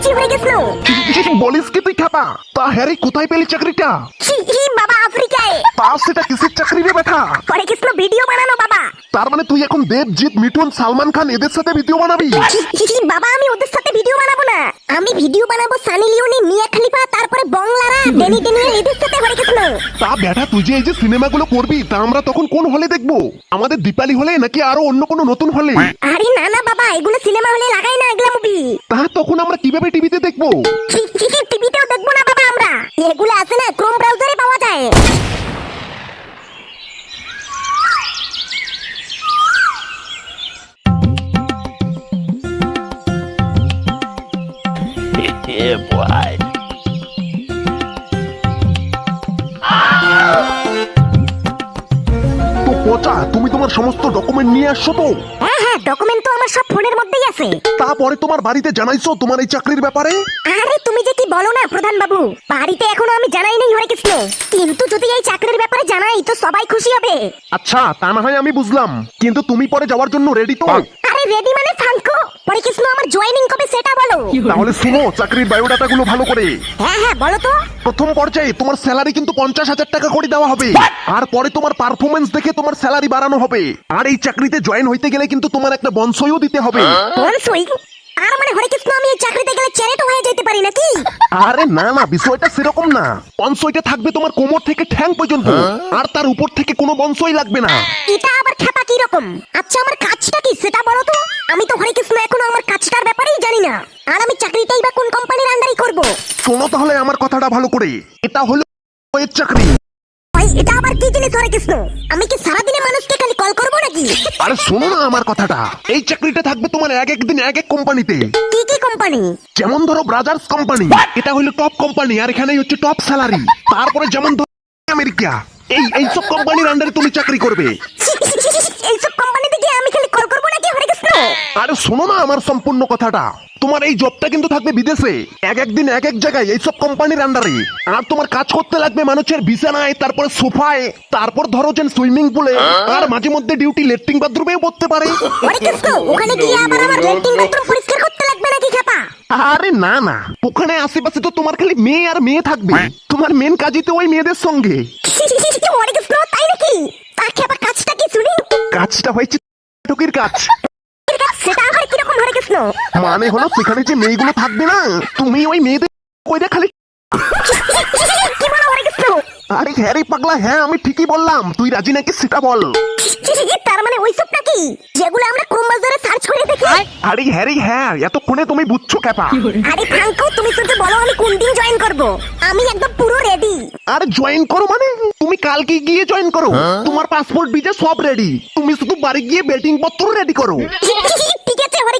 পেয়েছি হয়ে গেছিল। বলিস কি তুই খাপা? তা হ্যারি কোথায় পেলি চাকরিটা? বাবা আফ্রিকায়। তা সেটা কিসের চাকরি রে বেটা? পরে কৃষ্ণ ভিডিও বানানো তার মানে তুই এখন দেবজিৎ মিঠুন সালমান খান এদের সাথে ভিডিও বানাবি? বাবা আমি ওদের সাথে ভিডিও বানাবো না। আমি ভিডিও বানাবো সানি লিওনি মিয়া খলিফা তারপরে বংলারা ডেনি ডেনিয়েল এদের সাথে হরে কৃষ্ণ তা বেটা তুই যে এই যে সিনেমাগুলো করবি তা আমরা তখন কোন হলে দেখব? আমাদের দীপালি হলে নাকি আরও অন্য কোনো নতুন হলে? আরে না না বাবা এগুলো সিনেমা হলে লাগাই না এগুলো মুভি তা তখন আমরা কীভাবে টিভিতে দেখব? টিভিতেও দেখব না বাবা আমরা। এগুলো আছে না ক্রোম boy. তো পচা তুমি তোমার সমস্ত ডকুমেন্ট নিয়ে আসছো তো? হ্যাঁ হ্যাঁ ডকুমেন্ট তো আমার সব ফোনের মধ্যেই আছে। তারপরে তোমার বাড়িতে জানাইছো তোমার এই চাকরির ব্যাপারে? আরে তুমি যে কি বলো না প্রধান বাবু বাড়িতে এখনও আমি জানাই নাই হরে কৃষ্ণ। কিন্তু যদি এই চাকরির ব্যাপারে জানাই তো সবাই খুশি হবে। আচ্ছা তা না হয় আমি বুঝলাম। কিন্তু তুমি পরে যাওয়ার জন্য রেডি তো? আরে রেডি মানে ফাঙ্কো। হরে কৃষ্ণ আমার জয়েনিং কবে সেটা বলো। তাহলে শুনো চাকরির বায়োডাটা গুলো ভালো করে। হ্যাঁ হ্যাঁ বলো তো। প্রথম পর্যায়ে তোমার স্যালারি কিন্তু পঞ্চাশ হাজার টাকা করে দেওয়া হবে। আর পরে তোমার পারফরমেন্স দেখে তোমার স্যালারি বাড়ানো হবে। আর এই চাকরিতে জয়েন হইতে গেলে কিন্তু তোমার একটা বনসইও দিতে হবে। কোন সই আর মানে হরে কৃষ্ণ আমি এই চাকরিতে গেলে চ্যারেটো হয়ে যেতে পারি নাকি? আরে না না বিষয়টা সেরকম না। বনসইটা থাকবে তোমার কোমর থেকে ঠ্যাং পর্যন্ত। আর তার উপর থেকে কোনো বনসই লাগবে না। এটা আবার কি রকম? আচ্ছা আমার কাজটা কি? সেটা বলো তো। আমি তো হরে কৃষ্ণ এখনও আমার কাজটার ব্যাপারেই জানি না। আর আমি চাকরিটাই বা কোন কোম্পানির আন্ডারই করব? শোনো তাহলে আমার কথাটা ভালো করে। এটা হলো এর চাকরি। ভাই এটা আবার কি জিনিস হরে কৃষ্ণ? আমি কি সারাদিনে মানুষকে খালি কল করব নাকি? আরে শোনো না আমার কথাটা। এই চাকরিটা থাকবে তোমার এক এক দিন এক এক কোম্পানিতে। কি কি কোম্পানি? যেমন ধরো ব্রাদার্স কোম্পানি। এটা হলো টপ কোম্পানি আর এখানেই হচ্ছে টপ স্যালারি তারপরে যেমন ধরো আমেরিকা। এই এইসব কোম্পানির আন্ডারে তুমি চাকরি করবে। এইসব কোম্পানিতে গিয়ে আমি খালি কল করব নাকি? হরে কৃষ্ণ আরে শোনো না আমার সম্পূর্ণ কথাটা। তোমার এই জবটা কিন্তু থাকবে বিদেশে। এক এক দিন এক এক জায়গায় এইসব কোম্পানির আন্ডারে আর তোমার কাজ করতে লাগবে মানুষের বিছানায় তারপরে সোফায় তারপর ধরো যেন সুইমিং পুলে আর মাঝে মধ্যে ডিউটি লেট্রিন বাথরুমেও পড়তে পারে। ওখানে গিয়ে আবার আমার লেট্রিন বাথরুম পরিষ্কার করতে লাগবে নাকি খেপা? আরে না না। ওখানে আশেপাশে তো তোমার খালি মেয়ে আর মেয়ে থাকবে। তোমার মেন কাজই তো ওই মেয়েদের সঙ্গে। হরে কৃষ্ণ তাই নাকি? তা খেপা কাজটা কি শুনি? কাজটা হয়েছে টুকির কাজ। সেটা আবার কীরকম হরে কৃষ্ণ মানে হলো সেখানে যে মেয়েগুলো থাকবে না তুমি ওই মেয়েদের কই খালি আরে হ্যাঁ রে পাগলা হ্যাঁ আমি ঠিকই বললাম। তুই রাজি নাকি সেটা বল। তার মানে ওইসব নাকি? যেগুলো আমরা ক্রোম ব্রাউজারে সার্চ করে দেখি। আরে হ্যাঁ রে হ্যাঁ এতক্ষণে তুমি বুঝছ ক্যাপা। আরে ফ্রাঙ্কো তুমি শুধু বলো আমি কোন দিন জয়েন করব। আমি একদম পুরো রেডি আর জয়েন করো মানে? তুমি কালকে গিয়ে জয়েন করো। তোমার পাসপোর্ট ভিসা সব রেডি তুমি শুধু বাড়ি গিয়ে বেটিং পত্র রেডি করো। ঠিক আছে হরে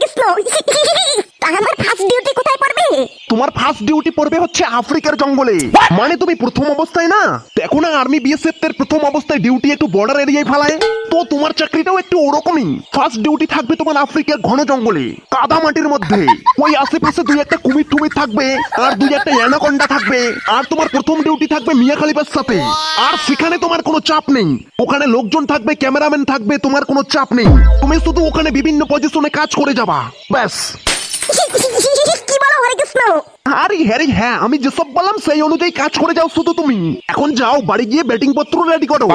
তা আমার ফার্স্ট ডিউটি কোথায় পড়বে? তোমার ফার্স্ট ডিউটি পড়বে হচ্ছে আফ্রিকার জঙ্গলে। মানে তুমি প্রথম অবস্থায় না? দেখো না আর্মি বিএসএফ এর প্রথম অবস্থায় ডিউটি একটু বর্ডার এরিয়ায় ফেলায়। তো তোমার চাকরিটাও একটু ওরকমই। ফার্স্ট ডিউটি থাকবে তোমার আফ্রিকার ঘন জঙ্গলে কাদা মাটির মধ্যে। ওই আশেপাশে দুই একটা কুমির টুমির থাকবে আর দুই একটা অ্যানাকন্ডা থাকবে আর তোমার প্রথম ডিউটি থাকবে মিয়া খালিফার সাথে। আর সেখানে তোমার কোনো চাপ নেই। ওখানে লোকজন থাকবে ক্যামেরাম্যান থাকবে তোমার কোনো চাপ নেই। তুমি শুধু ওখানে বিভিন্ন পজিশনে কাজ করে যাবা ব্যাস। কি বলো হরে কৃষ্ণ আরে হ্যাঁ রে, হ্যাঁ আমি যেসব বললাম সেই অনুযায়ী কাজ করে যাও শুধু তুমি। এখন যাও বাড়ি গিয়ে ব্যাটিং পত্র রেডি করো।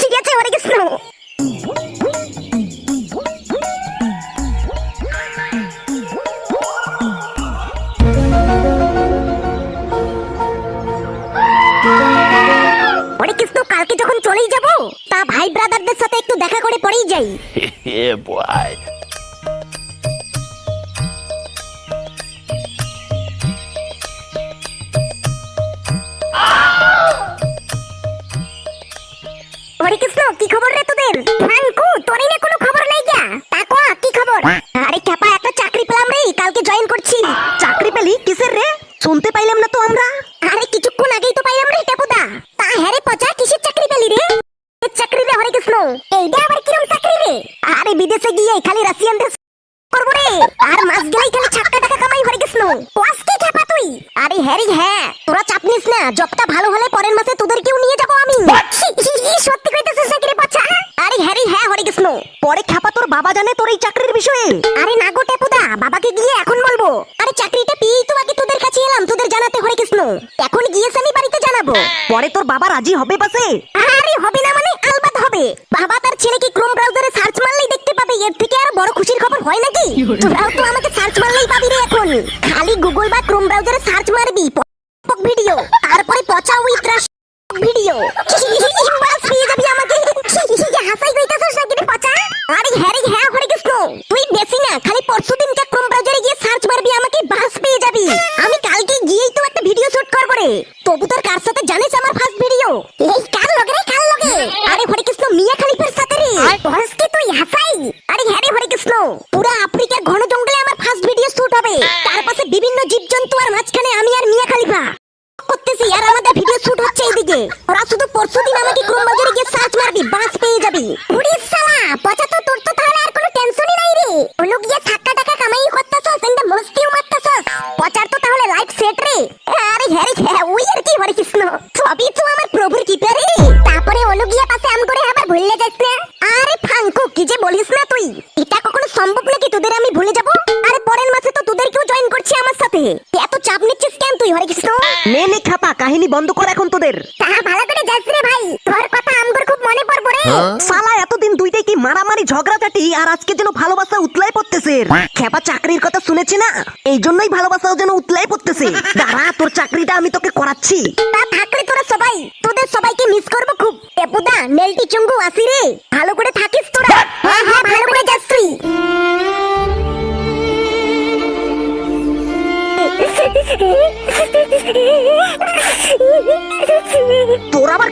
ঠিক আছে হরে কৃষ্ণ হরে কৃষ্ণ কালকে যখন চলেই যাব তা ভাই ব্রাদারদের সাথে একটু দেখা করে পরেই যাই। কি খবর রে তোদের? ফ্রাঙ্কু তোরই না কোনো খবর নাই গা। তাকো কি খবর? আরে ক্যাপা একটা চাকরি পেলাম রে কালকে জয়েন করছি। চাকরি পেলি? কিসের রে? শুনতে পাইলাম না তো আমরা। আরে কিছুক্ষণ আগেই তো পাইলাম রে টেপুদা তা হ্যাঁ রে পচা কিসের চাকরি পেলি রে? চাকরি রে হরে কৃষ্ণ? এইটা আবার কিরম চাকরি রে? আরে বিদেশে গিয়ে খালি রাশিয়ানদের করব রে। আর মাস গেলেই খালি ছাক্কা টাকা কামাই হরে কৃষ্ণ। আরে হ্যারি হ্যাঁ তোরা চাপ নিস না জবটা ভালো হলে পরের মাসে তোদেরকেও নিয়ে যাব আমি। সত্যি কইতেছিস বাচ্চা? আরে হ্যারি হ্যাঁ হরে কৃষ্ণ পরে খাপা তোর বাবা জানে তোর এই চাকরির বিষয়ে। আরে না বাবাকে গিয়ে এখন বলব। আরে চাকরিটা পেয়েই তো আগে তোদের কাছে এলাম তোদের জানাতে হরে কৃষ্ণ এখন গিয়েছে আমি বাড়িতে জানাব। পরে তোর বাবা রাজি হবে পাশে আরে হবে না মানে আলবাদ হবে। বাবা তার ছেলেকে ক্রোম ব্রাউজারে সার্চ মারলেই এর থেকে আর বড় খুশির খবর হয় নাকি? তোরাও তো আমাকে সার্চ মারলেই পাবি রে এখন। খালি গুগল বা ক্রোম ব্রাউজারে সার্চ মারবি পক ভিডিও তারপরে পচা উইথ রাশ ভিডিও বাস পেয়ে যাবি আমাকে। হাসাই কইতাছস নাকি রে পচা? আরে হ্যাঁ রে হ্যাঁ হরে কৃষ্ণ। তুই বেশি না খালি পরশুদিন কা ক্রোম ব্রাউজারে গিয়ে সার্চ মারবি আমাকে বাস পেয়ে যাবি। আমি কালকে গিয়েই তো একটা ভিডিও শুট করব রে। তবু তোর কার সাথে জানিস আমার ফার্স্ট ভিডিও এই কার লগে রে কার লগে। আরে হরে কৃষ্ণ মিয়া খলিফার সাথে রে। বস কি তুই হাসাই। আরে এখন ভালো করে যাস রে ভাই তোর কথা আমগর খুব মনে পড়ব রে। সালা এতদিন দুইটাই কি মারামারি ঝগড়াঝাটি আর আজকে যেন ভালোবাসা উতলাই পড়তেছে। খেপা চাকরির কথা শুনেছি না? এই জন্যই ভালোবাসাও যেন উতলাই পড়তেছে। দাঁড়া তোর চাকরিটা আমি তোকে করাচ্ছি। তা থাকলে তোরা সবাই তোদের সবাইকে মিস করব খুব। টেপুদা নেলটি চুঙ্গু আসি রে ভালো করে থাকিস তোরা।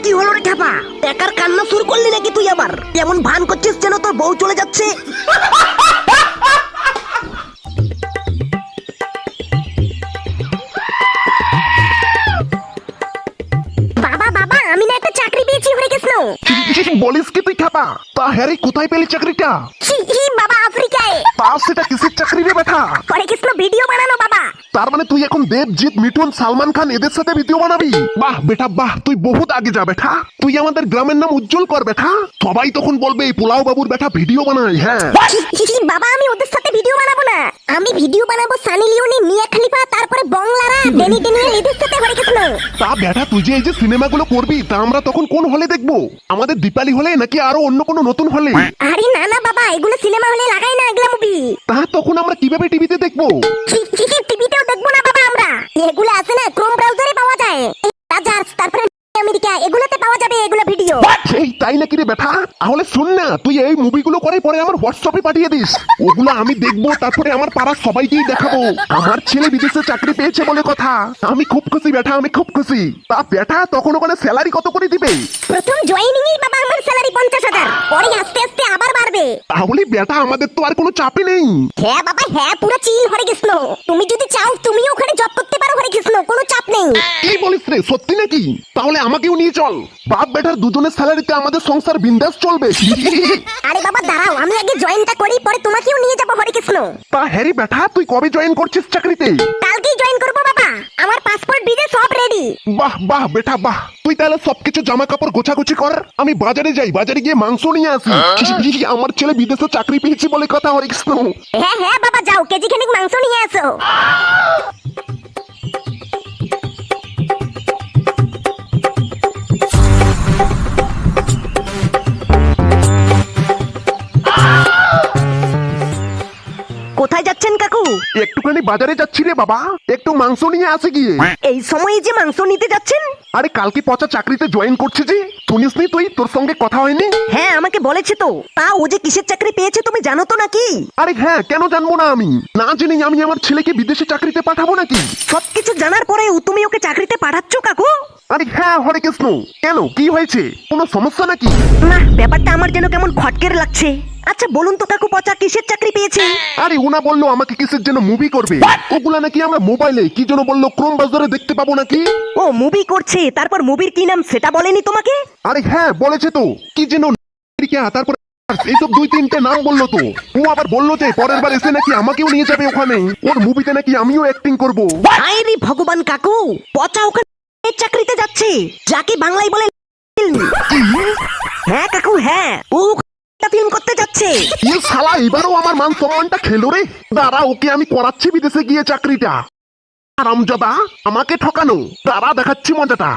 কি হলো রে খেপা একার কান্না শুরু করলি নাকি তুই আবার? এমন ভান করছিস যেন তোর বউ চলে যাচ্ছে? বাবা বাবা আমি না একটা চাকরি পেয়েছি হরে কৃষ্ণ বলিস কি তুই খাপা তা হ্যারি কোথায় পেলি চাকরিটা? বাবা আফ্রিকায়। সেটা কিসের চাকরি রে বেটা? হরে কৃষ্ণ ভিডিও বানানো বাবা। তার মানে তুই এখন দেবজিৎ মিঠুন সালমান খান এদের সাথে ভিডিও বানাবি? বাহ বেটা বাহ তুই বহুত আগে যা বেটা। তুই আমাদের গ্রামের নাম উজ্জ্বল কর বেটা। সবাই তখন বলবে এই পোলাও বাবুর বেটা ভিডিও বানাই হ্যাঁ। বাবা আমি ওদের সাথে ভিডিও বানাবো না। আমি ভিডিও বানাবো সানি লিওনি মিয়া খলিফা তারপরে বংলারা ডেনি ডেনিয়েল এদের সাথে হরে কৃষ্ণ। তা বেটা তুই যে এই যে সিনেমাগুলো করবি তা আমরা তখন কোন হলে দেখব? আমাদের দীপালি হলে নাকি আরও অন্য কোনো নতুন হলে? আরে না না বাবা এগুলো সিনেমা হলে লাগাই না এগুলো মুভি তা তখন আমরা কীভাবে টিভিতে দেখব? টিভিতেও দেখব না বাবা আমরা এগুলো আছে না ক্রোম ব্রাউজারে পাওয়া যায় বাজার তারপরে আমেরিকা এগুলোতে পাওয়া যাবে এগুলো ভিডিও সেই তাই নাকি রে বেটা? তাহলে শুন না তুই এই মুভিগুলো করে পরে আমার হোয়াটসঅ্যাপে পাঠিয়ে দিস। ওগুলো আমি দেখব তারপরে আমার পাড়ার সবাইকেই দেখাবো। আমার ছেলে বিদেশে চাকরি পেয়েছে বলে কথা। আমি খুব খুশি বেটা আমি খুব খুশি। তা বেটা তখন ওখানে স্যালারি কত করে দিবে? প্রথম জয়েনিং এই বাবা আমার স্যালারি পঞ্চাশ হাজার পরে আস্তে আস্তে আবার বাড়বে। তাহলে বেটা আমাদের তো আর কোনো চাপই নেই। হ্যাঁ বাবা হ্যাঁ পুরো চিল হরে কৃষ্ণ। তুমি যদি চাও তুমিও ওখানে জব করতে পারো হরে কৃষ্ণ কোনো চাপ নেই। কি বলিস রে সত্যি নাকি? তাহলে আমাকেও নিয়ে চল। বাপ বেটার দুজনের স্যালারিতে আমাদের সংসার বিন্দাস চলবে। আরে বাবা দাঁড়াও আমি আগে জয়েনটা করি পরে তোমাকেও নিয়ে যাব হরে কৃষ্ণ তা হ্যারি বেটা তুই কবে জয়েন করছিস চাকরিতে? কালকেই জয়েন করব বাবা আমার পাসপোর্ট ভিসা সব রেডি বাহ বাহ বেটা বাহ। তুই তাহলে সবকিছু জামা কাপড় গোছাগুছি কর আমি বাজারে যাই বাজারে গিয়ে মাংস নিয়ে আসি। আমার ছেলে বিদেশে চাকরি পেয়েছে বলে কথা হরিকৃষ্ণ। হ্যাঁ হ্যাঁ বাবা যাও কেজি খানিক মাংস নিয়ে আসো। একটুখানি বাজারে যাচ্ছি রে বাবা। একটু মাংস নিয়ে আসে গিয়ে। এই সময়ে যে মাংস নিতে যাচ্ছেন? আরে কালকে পচা চাকরিতে জয়েন করছে যে। শুনিস নি তুই? তোর সঙ্গে কথা হয়নি? হ্যাঁ আমাকে বলেছে তো। তা ও যে কিসের চাকরি পেয়েছে তুমি জানো তো নাকি? আরে হ্যাঁ কেন জানব না আমি? না জেনে আমি আমার ছেলেকে বিদেশে চাকরিতে পাঠাবো নাকি? সবকিছু জানার পরেও তুমি ওকে চাকরিতে পাঠাচ্ছ কাকু? আরে হ্যাঁ হরে কৃষ্ণ। কেন? কি হয়েছে? কোনো সমস্যা নাকি? না ব্যাপারটা আমার যেন কেমন খটকের লাগছে। আচ্ছা বলুন তো কাকু পচা কিসের চাকরি পেয়েছে আরে ওনা বলল আমাকে কিসের জন্য মুভি করবে। ওগুলা নাকি আমরা মোবাইলে কি জন্য বলল ক্রোম বাজারে দেখতে পাবো নাকি? ও মুভি করছে তারপর মুভির কি নাম সেটা বলেনি তোমাকে? আরে হ্যাঁ বলেছে তো। কি যেন তারপর এইসব দুই তিনটে নাম বলল তো। ও আবার বলল যে পরের বার এসে নাকি আমাকেও নিয়ে যাবে ওখানে। ওর মুভিতে নাকি আমিও অ্যাক্টিং করব। হায় রে ভগবান কাকু পচা ওখানে চাকরিতে যাচ্ছে? যাকে বাংলায় বলে হ্যাঁ কাকু হ্যাঁ। ও ফিল্ম করতে যাচ্ছে। এ শালা এবারেও আমার মান সম্মানটা খেলো রে। দাঁড়া ওকে আমি করাচ্ছি বিদেশে গিয়ে চাকরিটা। আরামজাদা আমাকে ঠকানো। দাঁড়া দেখাচ্ছি মজাটা।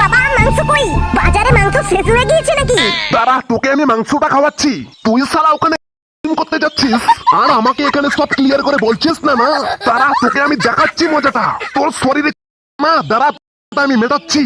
বাবা মাংস কই? বাজারে মাংস শেষ হয়ে গিয়েছে নাকি? দাঁড়া তোকে আমি মাংসটা খাওয়াচ্ছি। তুই সারা ওখানে করছিস? আর আমাকে এখানে সব ক্লিয়ার করে বলছিস না না? তারা তোকে আমি দেখাচ্ছি মজাটা। তোর শরীরে না দাঁড়া আমি মেটাচ্ছি।